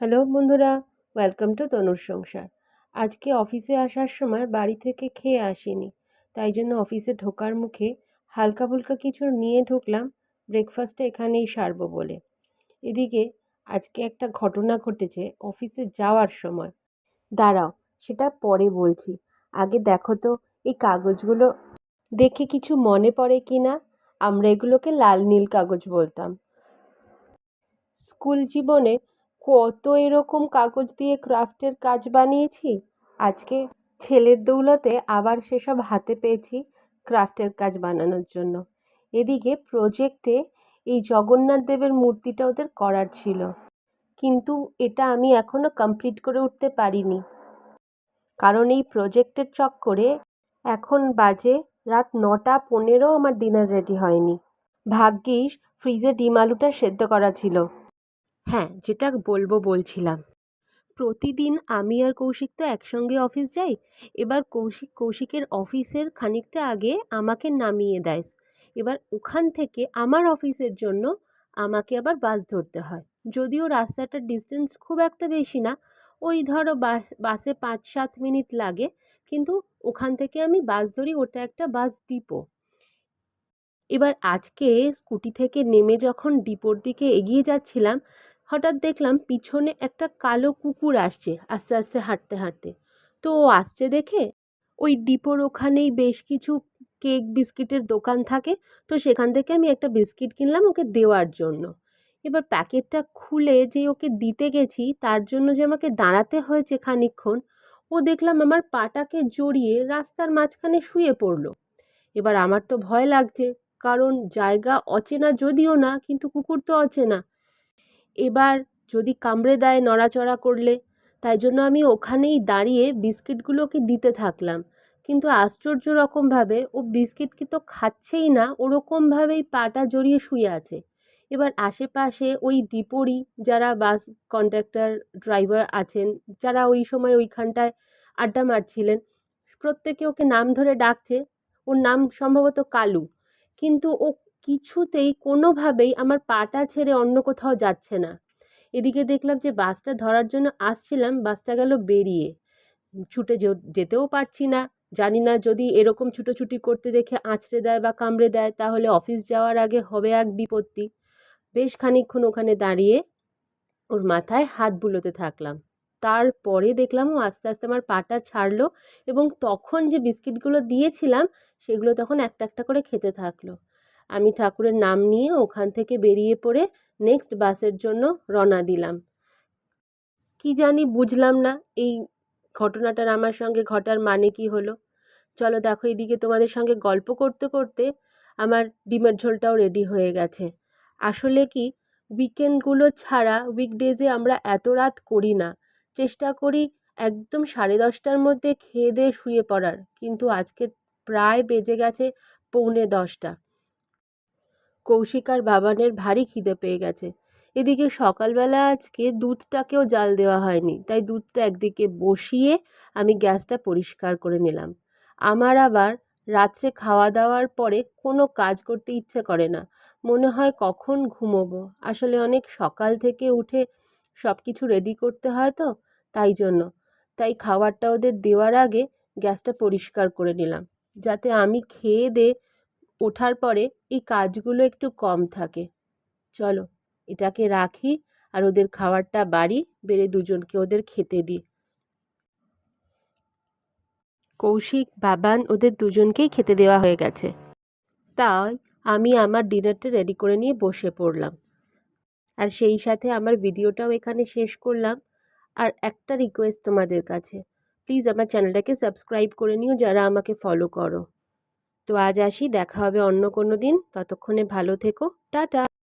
Hello বন্ধুরা, welcome to তনুর সংসার। আজকে অফিসে আসার সময় বাড়ি থেকে খেয়ে আসিনি, তাই জন্য অফিসে ঢোকার মুখে হালকা ফুলকা কিছু নিয়ে ঢুকলাম ব্রেকফাস্টটা এখানেই সারবো বলে। এদিকে আজকে একটা ঘটনা ঘটেছে অফিসে যাওয়ার সময়। দাঁড়াও, সেটা পরে বলছি। আগে দেখো তো, এই কাগজগুলো দেখে কিছু মনে পড়ে কি না? আমরা এগুলোকে লাল নীল কাগজ বলতাম। স্কুল জীবনে কত এরকম কাগজ দিয়ে ক্রাফটের কাজ বানিয়েছি? আজকে ছেলের দৌলতে আবার সেসব হাতে পেয়েছি ক্রাফটের কাজ বানানোর জন্য। এদিকে প্রজেক্টে এই জগন্নাথ দেবের মূর্তিটা ওদের করার ছিল। কিন্তু এটা আমি এখনও কমপ্লিট করে উঠতে পারিনি। কারণ এই প্রজেক্টের চক্করে এখন বাজে রাত নটা পনেরো, আমার ডিনার রেডি হয়নি। ভাগ্যিস, ফ্রিজে ডিম আলুটা সেদ্ধ করা ছিল। হ্যাঁ যেটা বলব বলছিলাম। প্রতিদিন আমি আর কৌশিক তো একসঙ্গে অফিস যাই। এবার কৌশিক কৌশিকের অফিসের খানিকটা আগে আমাকে নামিয়ে দেয়। এবার ওখান থেকে আমার অফিসের জন্য আমাকে আবার বাস ধরতে হয়। যদিও রাস্তাটার ডিস্টেন্স খুব একটা বেশি না, ওই ধরো বাস, বাসে পাঁচ সাত মিনিট লাগে। কিন্তু ওখান থেকে আমি বাস ধরি, ওটা একটা বাস ডিপো। এবার আজকে স্কুটি থেকে নেমে যখন ডিপোর দিকে এগিয়ে যাচ্ছিলাম হঠাৎ দেখলাম পিছনে একটা কালো কুকুর আসছে আস্তে আস্তে হাঁটতে হাঁটতে। তো ও আসছে দেখে ওই ডিপোর ওখানেই বেশ কিছু কেক বিস্কিটের দোকান থাকে। তো সেখান থেকে আমি একটা বিস্কিট কিনলাম ওকে দেওয়ার জন্য। এবার প্যাকেটটা খুলে যে ওকে দিতে গেছি, তার জন্য যে আমাকে দাঁড়াতে হয়েছে খানিকক্ষণ, ও দেখলাম আমার পাটাকে জড়িয়ে রাস্তার মাঝখানে শুয়ে পড়ল। এবার আমার তো ভয় লাগছে, কারণ জায়গা অচেনা যদিও না, কিন্তু কুকুর তো অচেনা। এবার যদি কামড়ে দেয়, নড়াচড়া করলে? তাই জন্য আমি ওখানেই দাঁড়িয়ে বিস্কিটগুলোকে দিতে থাকলাম। কিন্তু আশ্চর্য রকমভাবে ও বিস্কিট কি তো খাচ্ছেই না, ওরকমভাবেই পাটা জড়িয়ে শুয়ে আছে। এবার আশেপাশে ওই ডিপোরই যারা বাস কন্ডাক্টর, ড্রাইভার আছেন, যারা ওই সময় ওইখানটায় আড্ডা মারছিলেন, প্রত্যেকে ওকে নাম ধরে ডাকছে। ওর নাম সম্ভবত কালু। কিন্তু ও কিছুতেই কোনোভাবেই আমার পাটা ছেড়ে অন্য কোথাও যাচ্ছে না। এদিকে দেখলাম যে বাসটা ধরার জন্য আসছিলাম, বাসটা গেল বেরিয়ে। ছুটে যেতেও পারছি না। জানি না যদি এরকম ছুটোছুটি করতে দেখে আঁচড়ে দেয় বা কামড়ে দেয়, তাহলে অফিস যাওয়ার আগে হবে এক বিপত্তি। বেশ খানিকক্ষণ ওখানে দাঁড়িয়ে ওর মাথায় হাত বুলোতে থাকলাম। তারপরে দেখলাম ও আস্তে আস্তে আমার পাটা ছাড়লো এবং তখন যে বিস্কিটগুলো দিয়েছিলাম, সেগুলো তখন একটা একটা করে খেতে থাকল। আমি ঠাকুরের নাম নিয়ে ওখান থেকে বেরিয়ে পড়ে নেক্সট বাসের জন্য রওনা দিলাম। কি জানি বুঝলাম না, এই ঘটনাটার আমার সঙ্গে ঘটার মানে কি হলো? চলো দেখো এদিকে তোমাদের সঙ্গে গল্প করতে করতে আমার ডিমের ঝোলটাও রেডি হয়ে গেছে। আসলে কি উইকেন্ডগুলো ছাড়া উইকডেজে আমরা এত রাত করি না। চেষ্টা করি একদম সাড়ে দশটার মধ্যে খেয়ে দিয়ে শুয়ে পড়ার। কিন্তু আজকে প্রায় বেজে গেছে পৌনে দশটা। কৌশিক আর বাবানের ভারী খিদে পেয়ে গেছে। এদিকে সকালবেলা আজকে দুধটাকেও জাল দেওয়া হয়নি, তাই দুধটা একদিকে বসিয়ে আমি গ্যাসটা পরিষ্কার করে নিলাম। আমার আবার রাত্রে খাওয়া দাওয়ার পরে কোনো কাজ করতে ইচ্ছে করে না। মনে হয় কখন ঘুমোবো? আসলে অনেক সকাল থেকে উঠে সব কিছু রেডি করতে হয় তো, তাই জন্য। তাই খাবারটা ওদের দেওয়ার আগে গ্যাসটা পরিষ্কার করে নিলাম, যাতে আমি খেয়ে দে ওঠার পরে এই কাজগুলো একটু কম থাকে। চলো, এটাকে রাখি আর ওদের খাবারটা বাড়ি, বেড়ে দুজনকে ওদের খেতে দিই। কৌশিক, বাবান ওদের দুজনকেই খেতে দেওয়া হয়ে গেছে। তাই আমি আমার ডিনারটা রেডি করে নিয়ে বসে পড়লাম। আর সেই সাথে আমার ভিডিওটাও এখানে শেষ করলাম। আর একটা রিকোয়েস্ট তোমাদের কাছে। প্লিজ আমার চ্যানেলটাকে সাবস্ক্রাইব করে নিও যারা আমাকে ফলো করো। তো আজ আসি দেখা হবে অন্য কোনো দিন। ততক্ষণে ভালো থেকো। টাটা।